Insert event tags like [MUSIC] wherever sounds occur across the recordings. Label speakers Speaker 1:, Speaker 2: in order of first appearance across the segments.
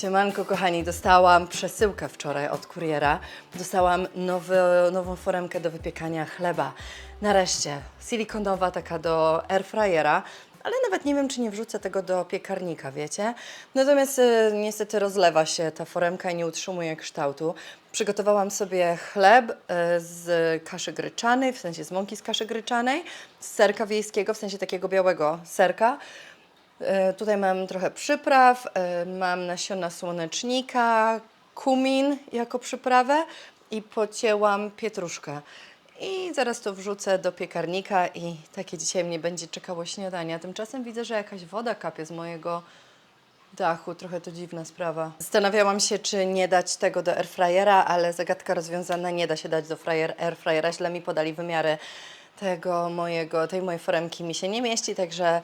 Speaker 1: Siemanko kochani, dostałam przesyłkę wczoraj od kuriera. Dostałam nowy, nową foremkę do wypiekania chleba. Nareszcie, silikonowa taka do airfryera, ale nawet nie wiem, czy nie wrzucę tego do piekarnika, wiecie? Natomiast y, niestety rozlewa się ta foremka i nie utrzymuje kształtu. Przygotowałam sobie chleb y, z kaszy gryczanej, w sensie z mąki z kaszy gryczanej, z serka wiejskiego, w sensie takiego białego serka. E, Tutaj mam trochę przypraw, e, mam nasiona słonecznika, kumin jako przyprawę i pocięłam pietruszkę. I zaraz to wrzucę do piekarnika i takie dzisiaj mnie będzie czekało śniadanie. A Tymczasem widzę, że jakaś woda kapie z mojego dachu. Trochę to dziwna sprawa. Zastanawiałam się, czy nie dać tego do airfryera, ale zagadka rozwiązana, nie da się dać do fryer, airfryera. Źle mi podali wymiary tego mojego, tej mojej foremki mi się nie mieści, także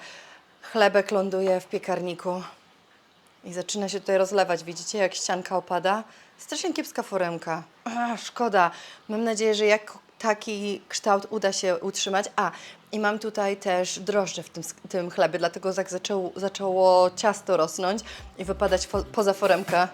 Speaker 1: chlebek ląduje w piekarniku i zaczyna się tutaj rozlewać. Widzicie, jak ścianka opada? Strasznie kiepska foremka. Szkoda. Mam nadzieję, że jak taki kształt uda się utrzymać. A, i mam tutaj też drożdże w tym, tym chlebie, dlatego tak zaczęło, zaczęło ciasto rosnąć i wypadać fo- poza foremkę.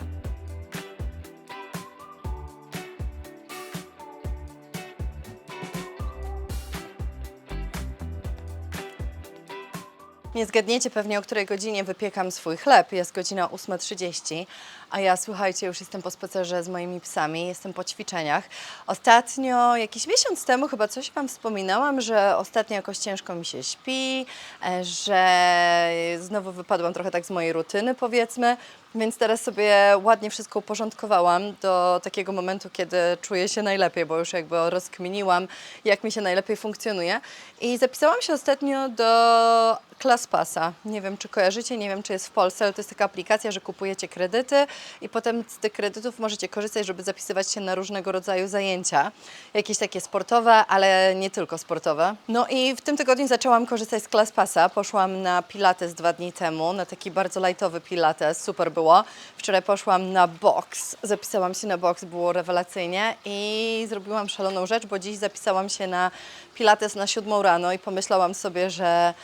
Speaker 1: Nie zgadniecie pewnie, o której godzinie wypiekam swój chleb. Jest godzina 8.30, a ja, słuchajcie, już jestem po spacerze z moimi psami, jestem po ćwiczeniach. Ostatnio, jakiś miesiąc temu chyba coś Wam wspominałam, że ostatnio jakoś ciężko mi się śpi, e, że znowu wypadłam trochę tak z mojej rutyny, powiedzmy. Więc teraz sobie ładnie wszystko uporządkowałam do takiego momentu, kiedy czuję się najlepiej, bo już jakby rozkminiłam, jak mi się najlepiej funkcjonuje. I zapisałam się ostatnio do ClassPassa. Nie wiem, czy kojarzycie, nie wiem, czy jest w Polsce, ale to jest taka aplikacja, że kupujecie kredyty i potem z tych kredytów możecie korzystać, żeby zapisywać się na różnego rodzaju zajęcia. Jakieś takie sportowe, ale nie tylko sportowe. No i w tym tygodniu zaczęłam korzystać z ClassPassa. Poszłam na Pilates dwa dni temu, na taki bardzo lightowy Pilates, super było. Wczoraj poszłam na box, zapisałam się na box, było rewelacyjnie i zrobiłam szaloną rzecz, bo dziś zapisałam się na Pilates na siódmą rano i pomyślałam sobie, że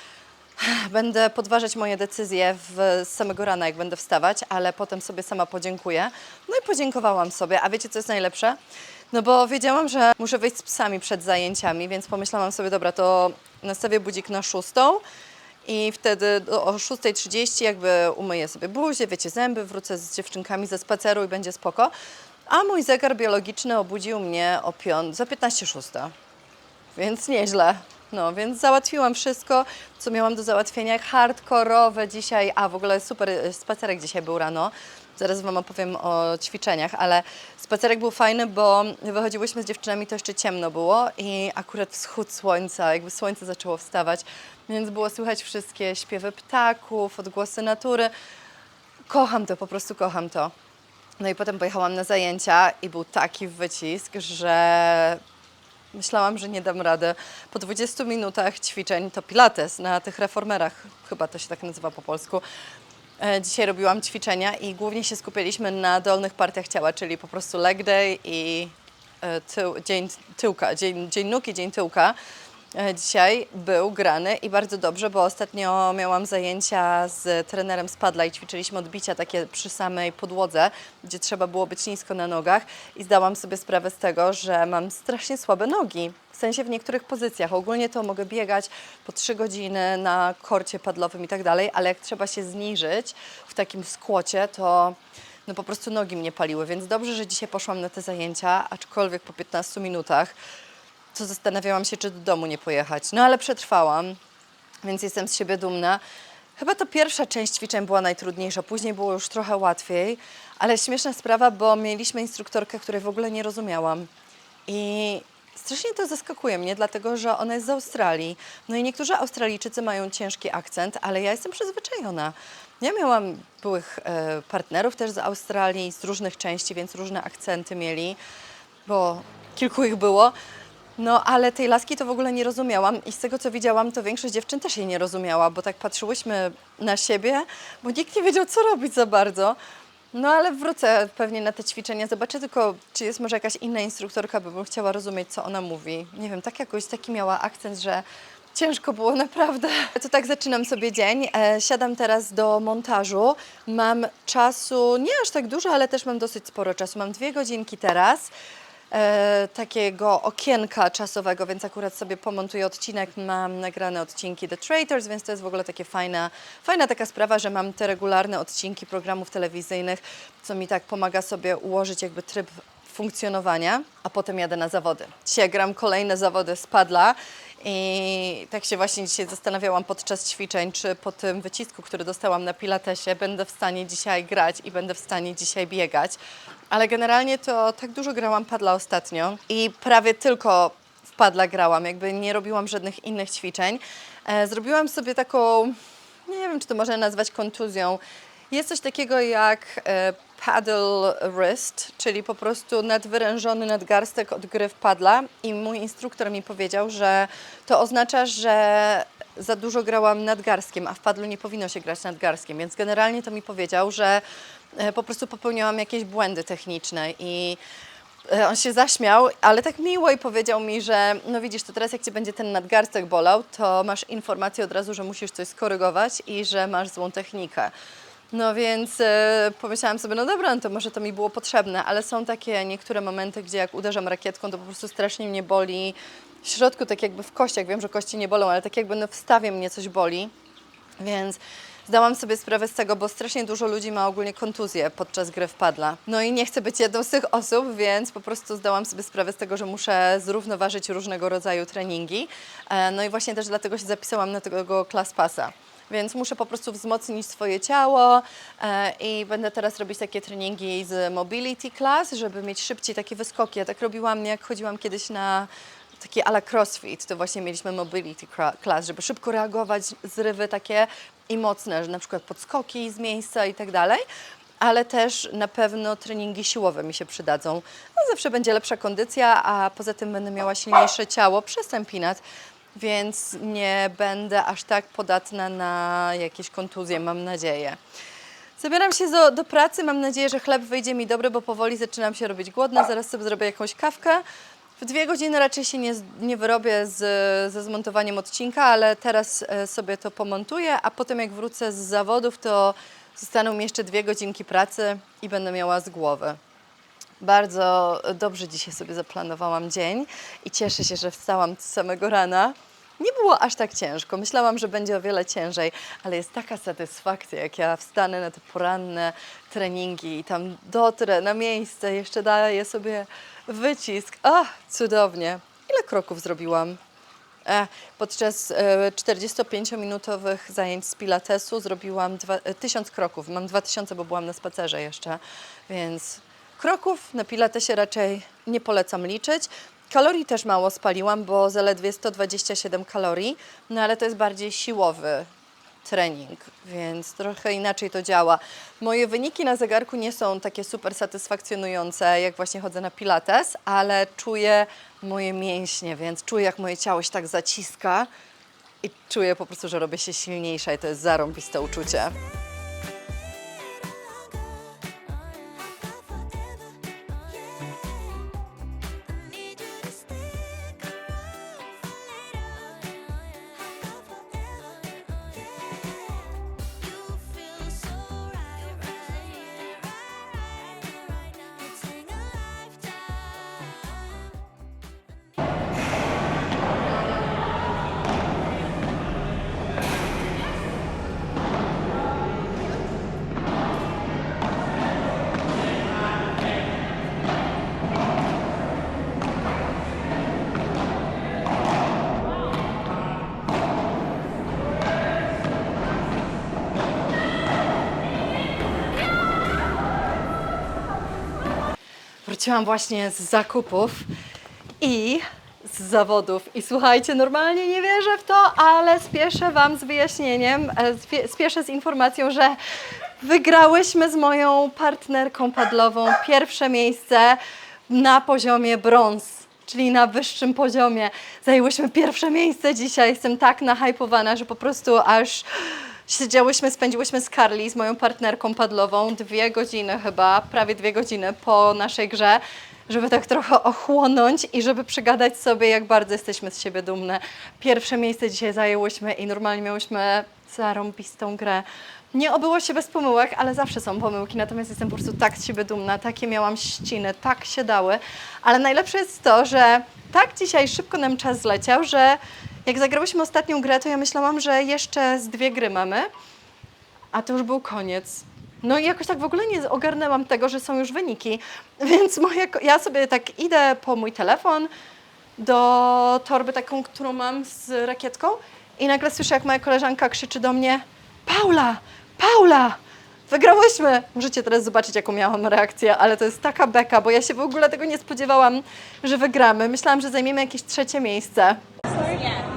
Speaker 1: Będę podważać moje decyzje w, z samego rana, jak będę wstawać, ale potem sobie sama podziękuję. No i podziękowałam sobie. A wiecie, co jest najlepsze? No bo wiedziałam, że muszę wyjść z psami przed zajęciami, więc pomyślałam sobie, dobra, to nastawię budzik na szóstą i wtedy o 6.30 jakby umyję sobie buzię, wiecie, zęby, wrócę z dziewczynkami ze spaceru i będzie spoko. A mój zegar biologiczny obudził mnie o piąt, za 15.06. Więc nieźle. No, więc załatwiłam wszystko, co miałam do załatwienia. Hardkorowe dzisiaj, a w ogóle super e, spacerek dzisiaj był rano. Zaraz Wam opowiem o ćwiczeniach, ale spacerek był fajny, bo wychodziłyśmy z dziewczynami, to jeszcze ciemno było i akurat wschód słońca, jakby słońce zaczęło wstawać, więc było słychać wszystkie śpiewy ptaków, odgłosy natury. Kocham to, po prostu kocham to. No i potem pojechałam na zajęcia i był taki wycisk, że myślałam, że nie dam rady. Po 20 minutach ćwiczeń to pilates na tych reformerach, chyba to się tak nazywa po polsku. E, Dzisiaj robiłam ćwiczenia i głównie się skupialiśmy na dolnych partiach ciała, czyli po prostu leg day i e, tył, dzień tyłka, dzień, dzień nóg i dzień tyłka. E, Dzisiaj był grany i bardzo dobrze, bo ostatnio miałam zajęcia z trenerem spadla i ćwiczyliśmy odbicia takie przy samej podłodze, gdzie trzeba było być nisko na nogach i zdałam sobie sprawę z tego, że mam strasznie słabe nogi. W sensie w niektórych pozycjach. Ogólnie to mogę biegać po 3 godziny na korcie padlowym i tak dalej, ale jak trzeba się zniżyć w takim skłocie, to no po prostu nogi mnie paliły, więc dobrze, że dzisiaj poszłam na te zajęcia, aczkolwiek po 15 minutach to zastanawiałam się, czy do domu nie pojechać. No ale przetrwałam, więc jestem z siebie dumna. Chyba to pierwsza część ćwiczeń była najtrudniejsza, później było już trochę łatwiej, ale śmieszna sprawa, bo mieliśmy instruktorkę, której w ogóle nie rozumiałam. I strasznie to zaskakuje mnie, dlatego że ona jest z Australii. No i niektórzy Australijczycy mają ciężki akcent, ale ja jestem przyzwyczajona. Ja miałam byłych e, partnerów też z Australii, z różnych części, więc różne akcenty mieli, bo kilku ich było. No, ale tej laski to w ogóle nie rozumiałam i z tego, co widziałam, to większość dziewczyn też jej nie rozumiała, bo tak patrzyłyśmy na siebie, bo nikt nie wiedział, co robić za bardzo. No, ale wrócę pewnie na te ćwiczenia, zobaczę tylko, czy jest może jakaś inna instruktorka, by bym chciała rozumieć, co ona mówi. Nie wiem, tak jakoś taki miała akcent, że Ciężko było, naprawdę. [LAUGHS] To tak zaczynam sobie dzień. E, siadam teraz do montażu. Mam czasu, nie aż tak dużo, ale też mam dosyć sporo czasu. Mam dwie godzinki teraz. E, takiego okienka czasowego, więc akurat sobie pomontuję odcinek. Mam nagrane odcinki The Traitors, więc to jest w ogóle takie fajna, fajna taka sprawa, że mam te regularne odcinki programów telewizyjnych, co mi tak pomaga sobie ułożyć jakby tryb funkcjonowania, a potem jadę na zawody. Dzisiaj gram kolejne zawody z padla i tak się właśnie dzisiaj zastanawiałam podczas ćwiczeń, czy po tym wycisku, który dostałam na pilatesie, będę w stanie dzisiaj grać i będę w stanie dzisiaj biegać. Ale generalnie to tak dużo grałam padla ostatnio i prawie tylko w padla grałam, jakby nie robiłam żadnych innych ćwiczeń. E, zrobiłam sobie taką, nie wiem, czy to można nazwać kontuzją. Jest coś takiego jak e, paddle wrist, czyli po prostu nadwyrężony nadgarstek od gry w padla i mój instruktor mi powiedział, że to oznacza, że za dużo grałam nadgarstkiem, a w padlu nie powinno się grać nadgarstkiem, więc generalnie to mi powiedział, że e, po prostu popełniałam jakieś błędy techniczne i E, On się zaśmiał, ale tak miło i powiedział mi, że no widzisz, to teraz jak cię będzie ten nadgarstek bolał, to masz informację od razu, że musisz coś skorygować i że masz złą technikę. No więc e, pomyślałam sobie, no dobra, no to może to mi było potrzebne, ale są takie niektóre momenty, gdzie jak uderzam rakietką, to po prostu strasznie mnie boli w środku, tak jakby w kościach. Wiem, że kości nie bolą, ale tak jakby no w stawie mnie coś boli. Więc zdałam sobie sprawę z tego, bo strasznie dużo ludzi ma ogólnie kontuzję podczas gry w padla. No i nie chcę być jedną z tych osób, więc po prostu zdałam sobie sprawę z tego, że muszę zrównoważyć różnego rodzaju treningi. E, No i właśnie też dlatego się zapisałam na tego Class Passa. Więc muszę po prostu wzmocnić swoje ciało e, i będę teraz robić takie treningi z Mobility Class, żeby mieć szybciej takie wyskoki. Ja tak robiłam, jak chodziłam kiedyś na taki ala crossfit, to właśnie mieliśmy mobility class, żeby szybko reagować, zrywy takie i mocne, że na przykład podskoki z miejsca i tak dalej, ale też na pewno treningi siłowe mi się przydadzą. No, zawsze będzie lepsza kondycja, a poza tym będę miała silniejsze ciało przez ten pinat, więc nie będę aż tak podatna na jakieś kontuzje, mam nadzieję. Zabieram się do, do pracy. Mam nadzieję, że chleb wyjdzie mi dobry, bo powoli zaczynam się robić głodna. Zaraz sobie zrobię jakąś kawkę. W dwie godziny raczej się nie, nie wyrobię z, ze zmontowaniem odcinka, ale teraz e, sobie to pomontuję, a potem jak wrócę z zawodów, to zostaną mi jeszcze dwie godzinki pracy i będę miała z głowy. Bardzo dobrze dzisiaj sobie zaplanowałam dzień i cieszę się, że wstałam z samego rana. Nie było aż tak ciężko. Myślałam, że będzie o wiele ciężej, ale jest taka satysfakcja, jak ja wstanę na te poranne treningi i tam dotrę na miejsce, jeszcze daję sobie wycisk. Ach, cudownie. Ile kroków zrobiłam? E, Podczas e, 45-minutowych zajęć z Pilatesu zrobiłam dwa, e, 1000 kroków. Mam 2000, bo byłam na spacerze jeszcze, więc kroków na Pilatesie raczej nie polecam liczyć. Kalorii też mało spaliłam, bo zaledwie 127 kalorii, no ale to jest bardziej siłowy trening, więc trochę inaczej to działa. Moje wyniki na zegarku nie są takie super satysfakcjonujące, jak właśnie chodzę na pilates, ale czuję moje mięśnie, więc czuję, jak moje ciało się tak zaciska i czuję po prostu, że robię się silniejsza i to jest zarąbiste uczucie. Wróciłam właśnie z zakupów i z zawodów. I słuchajcie, normalnie nie wierzę w to, ale spieszę Wam z wyjaśnieniem, e, spie- spieszę z informacją, że wygrałyśmy z moją partnerką padlową pierwsze miejsce na poziomie brąz, czyli na wyższym poziomie. Zajęłyśmy pierwsze miejsce dzisiaj. Jestem tak nahypowana, że po prostu aż Siedziałyśmy, spędziłyśmy z Carly, z moją partnerką padlową, dwie godziny chyba, prawie dwie godziny po naszej grze. żeby tak trochę ochłonąć i żeby przygadać sobie, jak bardzo jesteśmy z siebie dumne. Pierwsze miejsce dzisiaj zajęłyśmy i normalnie miałyśmy zarąbistą grę. Nie obyło się bez pomyłek, ale zawsze są pomyłki, natomiast jestem po prostu tak z siebie dumna, takie miałam ściny, tak się dały. Ale najlepsze jest to, że tak dzisiaj szybko nam czas zleciał, że jak zagrałyśmy ostatnią grę, to ja myślałam, że jeszcze z dwie gry mamy, a to już był koniec. No i jakoś tak w ogóle nie ogarnęłam tego, że są już wyniki, [LAUGHS] więc moje, ko- ja sobie tak idę po mój telefon do torby taką, którą mam z rakietką i nagle słyszę, jak moja koleżanka krzyczy do mnie Paula, Paula, wygrałyśmy! Możecie teraz zobaczyć, jaką miałam reakcję, ale to jest taka beka, bo ja się w ogóle tego nie spodziewałam, że wygramy. Myślałam, że zajmiemy jakieś trzecie miejsce.
Speaker 2: We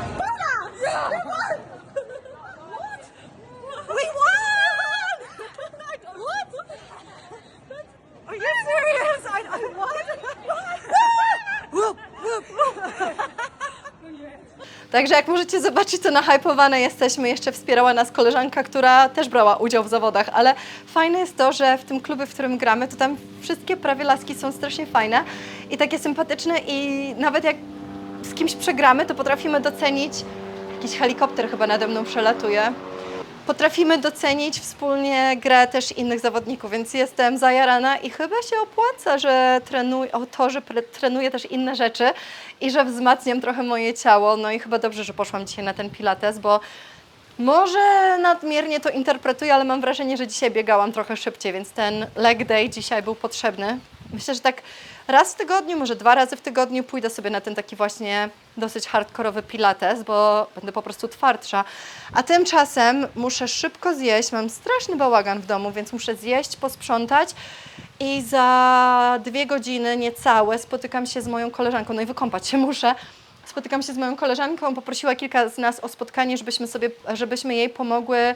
Speaker 1: Także jak możecie zobaczyć, to nahypowane jesteśmy. Jeszcze wspierała nas koleżanka, która też brała udział w zawodach, ale fajne jest to, że w tym klubie, w którym gramy, to tam wszystkie prawie laski są strasznie fajne i takie sympatyczne i nawet jak z kimś przegramy, to potrafimy docenić, jakiś helikopter chyba nade mną przelatuje, potrafimy docenić wspólnie grę też innych zawodników, więc jestem zajarana i chyba się opłaca, że trenuję, o to, że trenuję też inne rzeczy i że wzmacniam trochę moje ciało. No i chyba dobrze, że poszłam dzisiaj na ten pilates, bo może nadmiernie to interpretuję, ale mam wrażenie, że dzisiaj biegałam trochę szybciej, więc ten leg day dzisiaj był potrzebny. Myślę, że tak raz w tygodniu, może dwa razy w tygodniu pójdę sobie na ten taki właśnie dosyć hardkorowy pilates, bo będę po prostu twardsza. A tymczasem muszę szybko zjeść, mam straszny bałagan w domu, więc muszę zjeść, posprzątać i za dwie godziny niecałe spotykam się z moją koleżanką, no i wykąpać się muszę. Spotykam się z moją koleżanką, poprosiła kilka z nas o spotkanie, żebyśmy sobie, żebyśmy jej pomogły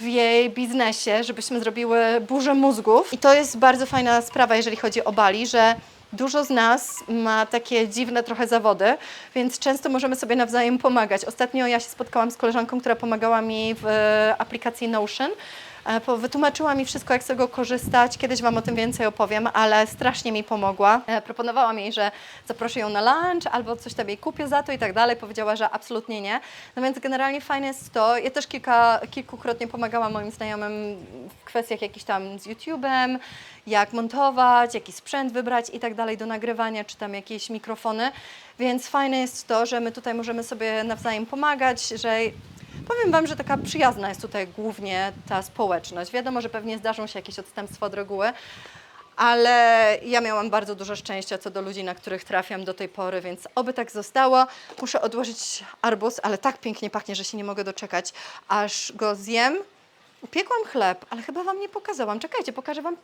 Speaker 1: w jej biznesie, żebyśmy zrobiły burzę mózgów. I to jest bardzo fajna sprawa, jeżeli chodzi o Bali, że dużo z nas ma takie dziwne trochę zawody, więc często możemy sobie nawzajem pomagać. Ostatnio ja się spotkałam z koleżanką, która pomagała mi w aplikacji Notion. E, Wytłumaczyła mi wszystko, jak z tego korzystać. Kiedyś Wam o tym więcej opowiem, ale strasznie mi pomogła. E, Proponowałam jej, że zaproszę ją na lunch albo coś tam jej kupię za to i tak dalej. Powiedziała, że absolutnie nie. No więc generalnie fajne jest to. Ja też kilka, kilkukrotnie pomagałam moim znajomym w kwestiach jakichś tam z YouTube'em, jak montować, jaki sprzęt wybrać i tak dalej do nagrywania, czy tam jakieś mikrofony. Więc fajne jest to, że my tutaj możemy sobie nawzajem pomagać, że Powiem Wam, że taka przyjazna jest tutaj głównie ta społeczność. Wiadomo, że pewnie zdarzą się jakieś odstępstwa od reguły, ale ja miałam bardzo dużo szczęścia co do ludzi, na których trafiam do tej pory, więc oby tak zostało. Muszę odłożyć arbuz, ale tak pięknie pachnie, że się nie mogę doczekać, aż go zjem. Upiekłam chleb, ale chyba Wam nie pokazałam. Czekajcie, pokażę Wam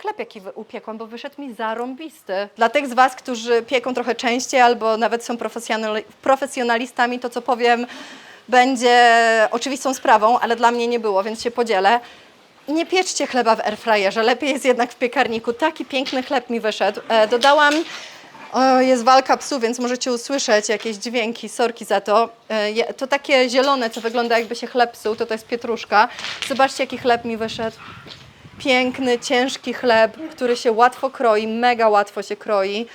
Speaker 1: chleb, jaki upiekłam, bo wyszedł mi zarąbisty. Dla tych z Was, którzy pieką trochę częściej albo nawet są profesjonali- profesjonalistami, to co powiem będzie oczywistą sprawą, ale dla mnie nie było, więc się podzielę. Nie pieczcie chleba w airfryerze, lepiej jest jednak w piekarniku. Taki piękny chleb mi wyszedł. E, dodałam, o, jest walka psów, więc możecie usłyszeć jakieś dźwięki, sorki za to. E, to takie zielone, co wygląda jakby się chleb psuł, to to jest pietruszka. Zobaczcie, jaki chleb mi wyszedł. Piękny, ciężki chleb, który się łatwo kroi, mega łatwo się kroi.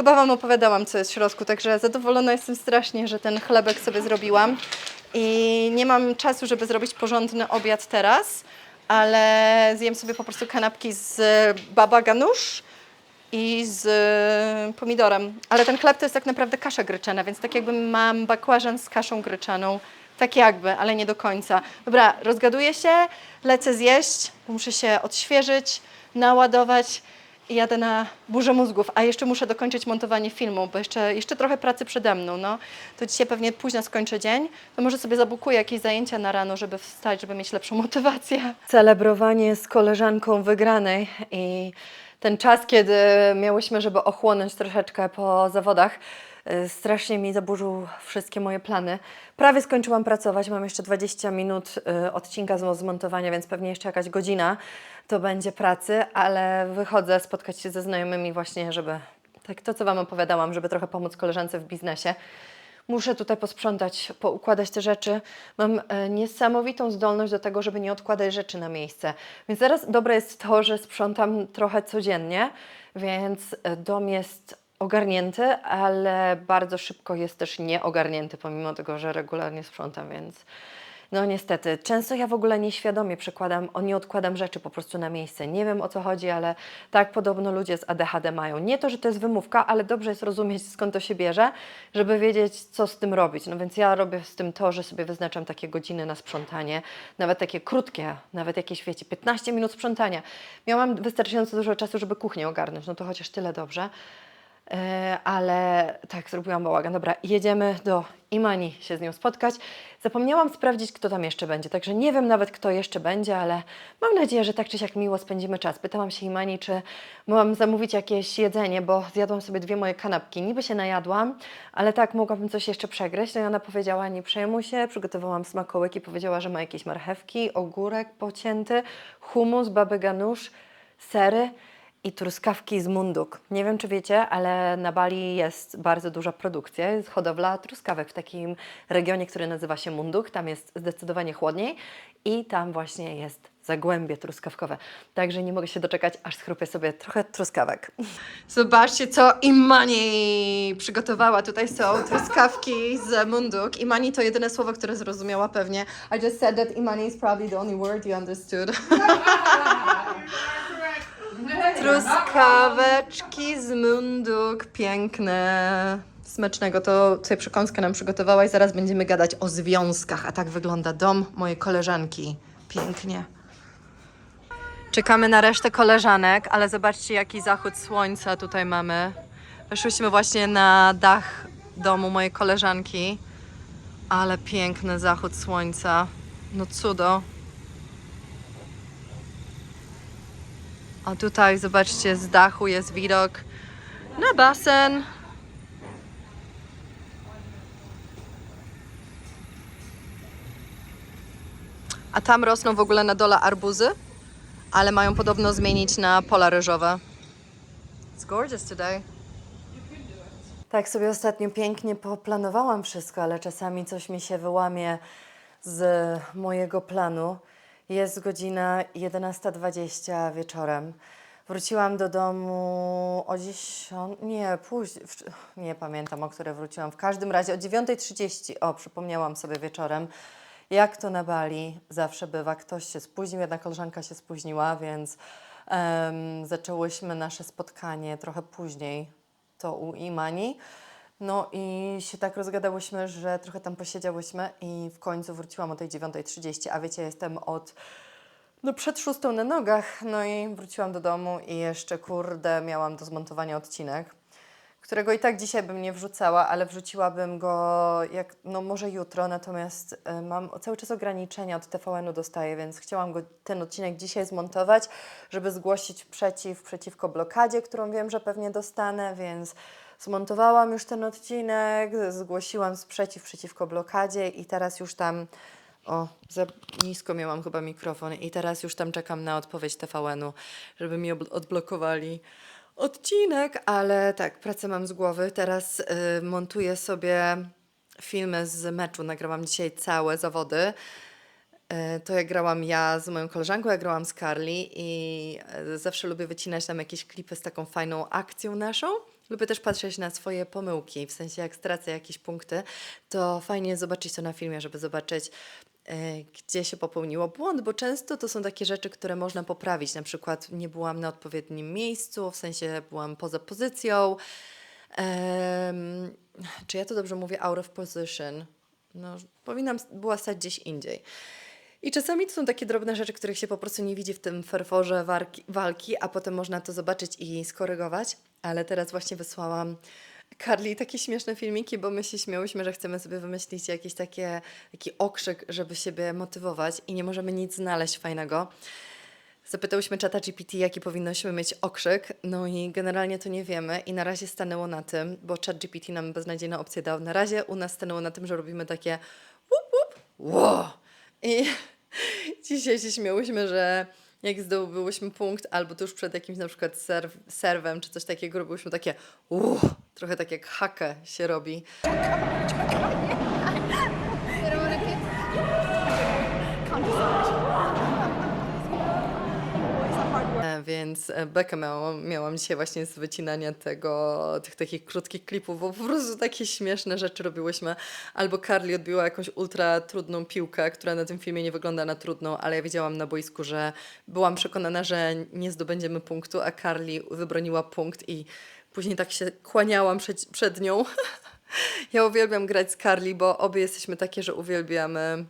Speaker 1: Chyba Wam opowiadałam, co jest w środku, także zadowolona jestem strasznie, że ten chlebek sobie zrobiłam. I nie mam czasu, żeby zrobić porządny obiad teraz, ale zjem sobie po prostu kanapki z baba ganusz i z e, pomidorem. Ale ten chleb to jest tak naprawdę kasza gryczana, więc tak jakby mam bakłażan z kaszą gryczaną. Tak jakby, ale nie do końca. Dobra, rozgaduję się, lecę zjeść, muszę się odświeżyć, naładować jadę na burzę mózgów. A jeszcze muszę dokończyć montowanie filmu, bo jeszcze, jeszcze trochę pracy przede mną. No. To dzisiaj pewnie późno skończę dzień, to może sobie zabukuję jakieś zajęcia na rano, żeby wstać, żeby mieć lepszą [LAUGHS] motywację. Celebrowanie z koleżanką wygranej i ten czas, kiedy miałyśmy, żeby ochłonąć troszeczkę po zawodach, strasznie mi zaburzył wszystkie moje plany. Prawie skończyłam pracować, mam jeszcze 20 minut y, odcinka z zmontowania, więc pewnie jeszcze jakaś godzina to będzie pracy, ale wychodzę spotkać się ze znajomymi właśnie, żeby tak to, co Wam opowiadałam, żeby trochę pomóc koleżance w biznesie. Muszę tutaj posprzątać, poukładać te rzeczy. Mam e, niesamowitą zdolność do tego, żeby nie odkładać rzeczy na miejsce. Więc teraz dobre jest to, że sprzątam trochę codziennie, więc e, dom jest ogarnięty, ale bardzo szybko jest też nieogarnięty, pomimo tego, że regularnie sprzątam, więc no niestety. Często ja w ogóle nieświadomie przekładam, nie odkładam rzeczy po prostu na miejsce. Nie wiem o co chodzi, ale tak podobno ludzie z ADHD mają. Nie to, że to jest wymówka, ale dobrze jest rozumieć skąd to się bierze, żeby wiedzieć co z tym robić. No więc ja robię z tym to, że sobie wyznaczam takie godziny na sprzątanie, nawet takie krótkie, nawet jakieś wiecie, 15 minut sprzątania. Miałam wystarczająco dużo czasu, żeby kuchnię ogarnąć, no to chociaż tyle dobrze. E, ale tak, zrobiłam bałagan. Dobra, jedziemy do Imani się z nią spotkać. Zapomniałam sprawdzić, kto tam jeszcze będzie, także nie wiem nawet, kto jeszcze będzie, ale mam nadzieję, że tak czy siak miło spędzimy czas. Pytałam się Imani, czy mogłam zamówić jakieś jedzenie, bo zjadłam sobie dwie moje kanapki. Niby się najadłam, ale tak, mogłabym coś jeszcze przegryźć. No i ona powiedziała, nie przejmuj się, przygotowałam smakołyki, powiedziała, że ma jakieś marchewki, ogórek pocięty, humus, baby ganusz, sery i truskawki z munduk. Nie wiem, czy wiecie, ale na Bali jest bardzo duża produkcja, jest hodowla truskawek w takim regionie, który nazywa się Munduk. Tam jest zdecydowanie chłodniej i tam właśnie jest zagłębie truskawkowe. Także nie mogę się doczekać, aż schrupię sobie trochę truskawek. Zobaczcie, co Imani przygotowała. Tutaj są truskawki z Munduk. Imani to jedyne słowo, które zrozumiała pewnie. I just said that Imani is probably the only word you understood. [LAUGHS] Truskaweczki z munduk, piękne. Smecznego, to tutaj przekąskę nam przygotowałaś. Zaraz będziemy gadać o związkach, a tak wygląda dom mojej koleżanki. Pięknie. Czekamy na resztę koleżanek, ale zobaczcie, jaki zachód słońca tutaj mamy. Weszłyśmy właśnie na dach domu mojej koleżanki, ale piękny zachód słońca. No cudo. A tutaj zobaczcie, z dachu jest widok na basen. A tam rosną w ogóle na dole arbuzy, ale mają podobno zmienić na pola ryżowe. It's gorgeous today. Tak sobie ostatnio pięknie poplanowałam wszystko, ale czasami coś mi się wyłamie z mojego planu. Jest godzina 11.20 wieczorem. Wróciłam do domu o 10. Nie, później. Nie pamiętam, o które wróciłam. W każdym razie o 9.30. O, przypomniałam sobie wieczorem. Jak to na Bali zawsze bywa, ktoś się spóźnił, jedna koleżanka się spóźniła, więc em, zaczęłyśmy nasze spotkanie trochę później, to u Imani. No i się tak rozgadałyśmy, że trochę tam posiedziałyśmy i w końcu wróciłam o tej 9.30, a wiecie, jestem od no przed szóstą na nogach, no i wróciłam do domu i jeszcze, kurde, miałam do zmontowania odcinek, którego i tak dzisiaj bym nie wrzucała, ale wrzuciłabym go jak, no może jutro, natomiast y, mam cały czas ograniczenia od TVN-u dostaję, więc chciałam go, ten odcinek dzisiaj zmontować, żeby zgłosić przeciw, przeciwko blokadzie, którą wiem, że pewnie dostanę, więc zmontowałam już ten odcinek, zgłosiłam sprzeciw przeciwko blokadzie i teraz już tam o, za nisko miałam chyba mikrofon i teraz już tam czekam na odpowiedź TVN-u, żeby mi odblokowali odcinek, ale tak, pracę mam z głowy. Teraz y, montuję sobie filmy z meczu. Nagrałam dzisiaj całe zawody. Y, To jak grałam ja z moją koleżanką, jak grałam z Carly i y, zawsze lubię wycinać tam jakieś klipy z taką fajną akcją naszą. Lubię też patrzeć na swoje pomyłki, w sensie jak stracę jakieś punkty, to fajnie zobaczyć to na filmie, żeby zobaczyć, e, gdzie się popełniło błąd, bo często to są takie rzeczy, które można poprawić. Na przykład nie byłam na odpowiednim miejscu, w sensie byłam poza pozycją. Em, czy ja to dobrze mówię? Out of position. No, powinnam była stać gdzieś indziej. I czasami to są takie drobne rzeczy, których się po prostu nie widzi w tym ferworze walki, a potem można to zobaczyć i skorygować. Ale teraz właśnie wysłałam Carly takie śmieszne filmiki, bo my się śmiałyśmy, że chcemy sobie wymyślić jakieś takie, taki okrzyk, żeby siebie motywować i nie możemy nic znaleźć fajnego. Zapytałyśmy czata GPT, jaki powinnośmy mieć okrzyk, no i generalnie to nie wiemy i na razie stanęło na tym, bo chat GPT nam beznadziejne opcje dał, na razie u nas stanęło na tym, że robimy takie łup, łup, wow. I [LAUGHS] dzisiaj się śmiałyśmy, że jak zdobyłyśmy punkt albo tuż przed jakimś na przykład serw, serwem czy coś takiego, robiłyśmy takie uuu, Trochę tak jak hakę się robi. Więc e, bekę miałam, miałam dzisiaj właśnie z wycinania tego, tych takich krótkich klipów, bo po prostu takie śmieszne rzeczy robiłyśmy. Albo Carly odbiła jakąś ultra trudną piłkę, która na tym filmie nie wygląda na trudną, ale ja wiedziałam na boisku, że byłam przekonana, że nie zdobędziemy punktu, a Carly wybroniła punkt i później tak się kłaniałam przed, przed nią. [LAUGHS] ja uwielbiam grać z Carly, bo obie jesteśmy takie, że uwielbiamy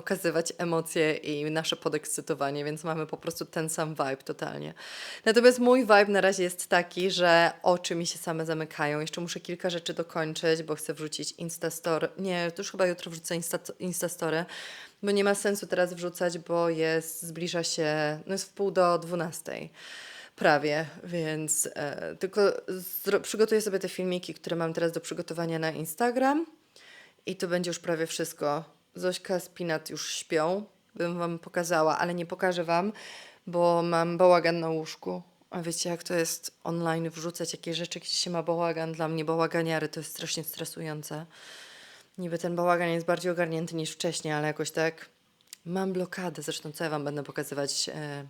Speaker 1: okazywać emocje i nasze podekscytowanie, więc mamy po prostu ten sam vibe totalnie. Natomiast mój vibe na razie jest taki, że oczy mi się same zamykają. Jeszcze muszę kilka rzeczy dokończyć, bo chcę wrzucić Instastory. Nie, to już chyba jutro wrzucę Insta, Instastory, bo nie ma sensu teraz wrzucać, bo jest, zbliża się, no jest w pół do dwunastej. Prawie, więc e, tylko przygotuję sobie te filmiki, które mam teraz do przygotowania na Instagram. I to będzie już prawie wszystko. Zośka z Pinat już śpią, bym wam pokazała, ale nie pokażę wam, bo mam bałagan na łóżku. A wiecie, jak to jest online wrzucać jakieś rzeczy, gdzie się ma bałagan? Dla mnie bałaganiary to jest strasznie stresujące. Niby ten bałagan jest bardziej ogarnięty niż wcześniej, ale jakoś tak mam blokadę. Zresztą co ja wam będę pokazywać? E,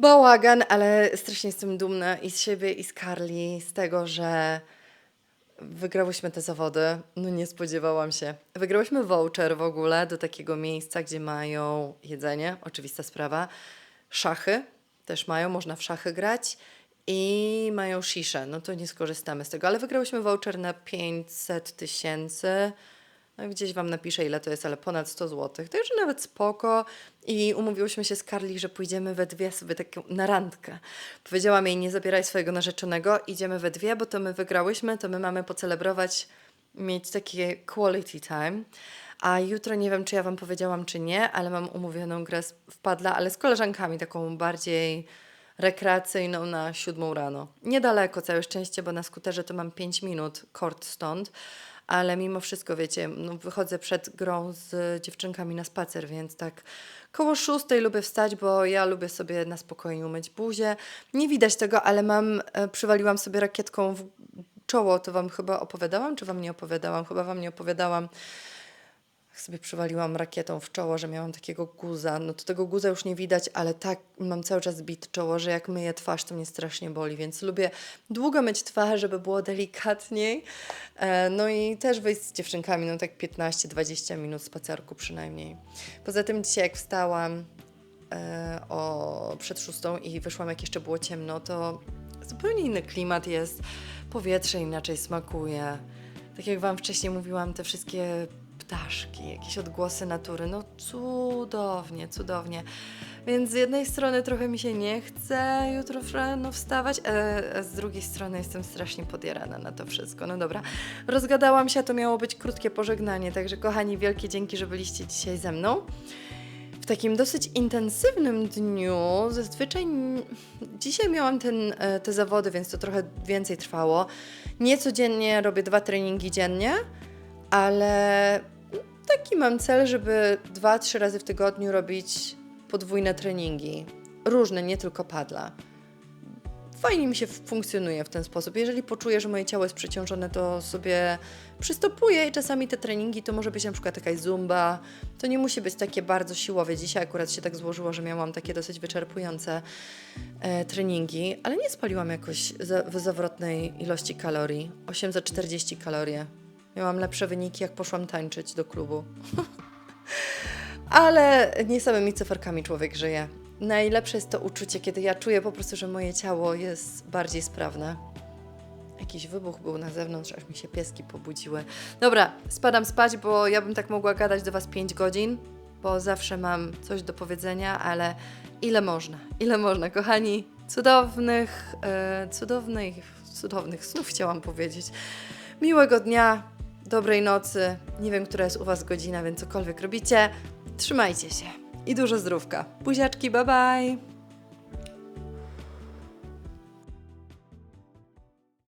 Speaker 1: bałagan, ale strasznie jestem dumna i z siebie, i z Carly, z tego, że Wygrałyśmy te zawody, no nie spodziewałam się. Wygrałyśmy voucher w ogóle do takiego miejsca, gdzie mają jedzenie, oczywista sprawa, szachy też mają, można w szachy grać i mają sziszę, no to nie skorzystamy z tego, ale wygrałyśmy voucher na 500 tysięcy, gdzieś Wam napiszę ile to jest, ale ponad 100 zł, także nawet spoko i umówiłyśmy się z Carly, że pójdziemy we dwie sobie tak na randkę. Powiedziałam jej, nie zabieraj swojego narzeczonego, idziemy we dwie, bo to my wygrałyśmy, to my mamy pocelebrować, mieć takie quality time. A jutro nie wiem, czy ja Wam powiedziałam, czy nie, ale mam umówioną grę z- w padla, ale z koleżankami, taką bardziej rekreacyjną na siódmą rano. Niedaleko, całe szczęście, bo na skuterze to mam 5 minut, kort stąd, ale mimo wszystko, wiecie, no wychodzę przed grą z dziewczynkami na spacer, więc tak koło szóstej lubię wstać, bo ja lubię sobie na spokojnie umyć buzię. Nie widać tego, ale mam, e, przywaliłam sobie rakietką w czoło, to Wam chyba opowiadałam, czy Wam nie opowiadałam? Chyba Wam nie opowiadałam. Sobie przywaliłam rakietą w czoło, że miałam takiego guza. No to tego guza już nie widać, ale tak mam cały czas bit czoło, że jak myję twarz, to mnie strasznie boli, więc lubię długo myć twarz, żeby było delikatniej. E, No i też wyjść z dziewczynkami, no tak 15-20 minut spacerku przynajmniej. Poza tym dzisiaj jak wstałam e, o, przed szóstą i wyszłam jak jeszcze było ciemno, to zupełnie inny klimat jest, powietrze inaczej smakuje. Tak jak Wam wcześniej mówiłam, te wszystkie ptaszki, jakieś odgłosy natury, no cudownie, cudownie. Więc z jednej strony trochę mi się nie chce jutro rano wstawać, a, a z drugiej strony jestem strasznie podjarana na to wszystko. No dobra, rozgadałam się, to miało być krótkie pożegnanie, także kochani, wielkie dzięki, że byliście dzisiaj ze mną. W takim dosyć intensywnym dniu, zazwyczaj dzisiaj miałam ten, e, te zawody, więc to trochę więcej trwało. Nie codziennie robię dwa treningi dziennie, ale taki mam cel, żeby dwa, trzy razy w tygodniu robić podwójne treningi. Różne, nie tylko padla. Fajnie mi się funkcjonuje w ten sposób. Jeżeli poczuję, że moje ciało jest przeciążone, to sobie przystopuję i czasami te treningi to może być na przykład jakaś zumba. To nie musi być takie bardzo siłowe. Dzisiaj akurat się tak złożyło, że miałam takie dosyć wyczerpujące e, treningi, ale nie spaliłam jakoś za, w zawrotnej ilości kalorii. 840 kalorie. Miałam lepsze wyniki, jak poszłam tańczyć do klubu. [LAUGHS] Ale nie samymi cyferkami człowiek żyje. Najlepsze jest to uczucie, kiedy ja czuję po prostu, że moje ciało jest bardziej sprawne. Jakiś wybuch był na zewnątrz, aż mi się pieski pobudziły. Dobra, spadam spać, bo ja bym tak mogła gadać do Was 5 godzin, bo zawsze mam coś do powiedzenia, ale ile można, ile można, kochani. Cudownych, e, cudownych, cudownych snów chciałam powiedzieć. Miłego dnia, dobrej nocy. Nie wiem, która jest u Was godzina, więc cokolwiek robicie, trzymajcie się i dużo zdrówka. Buziaczki, bye bye!